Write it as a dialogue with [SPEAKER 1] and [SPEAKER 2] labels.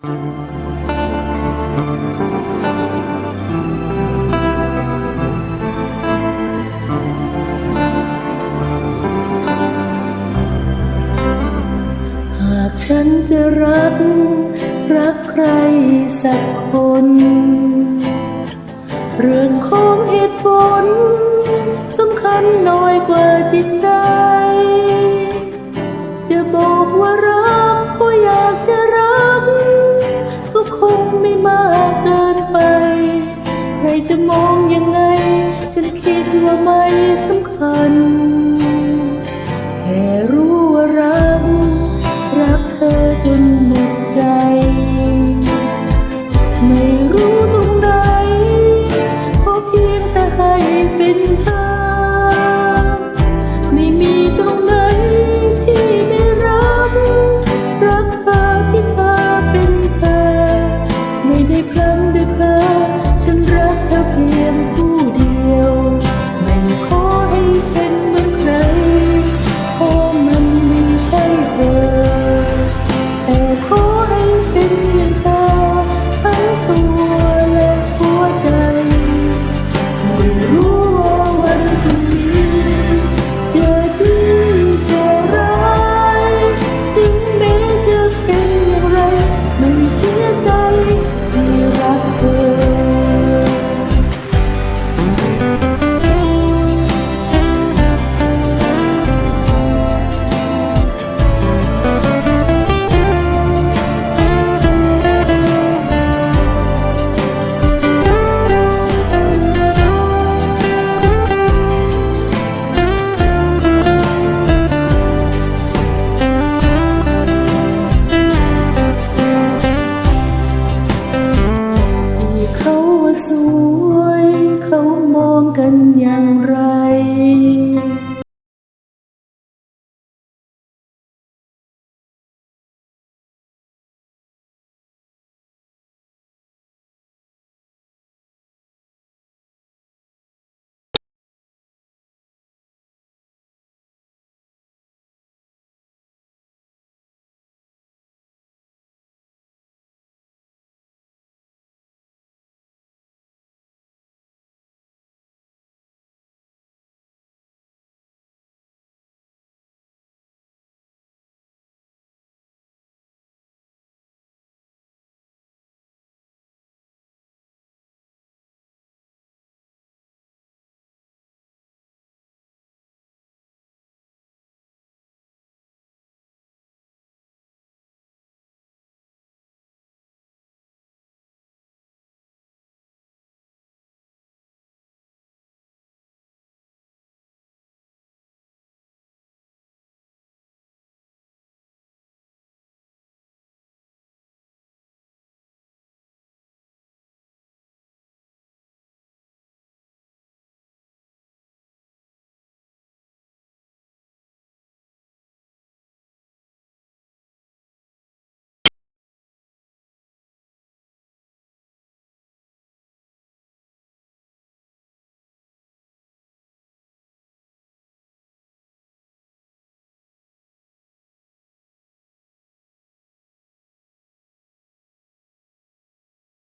[SPEAKER 1] หากฉันจะรัก รักใครสักคน เรื่องของเหตุ คิดว่าไม่สำคัญ แค่รู้ว่ารัก รักเธอจนหมดใจ ไม่รู้ตรงไหนขอเพียงแต่ให้เป็นเธอ Lord.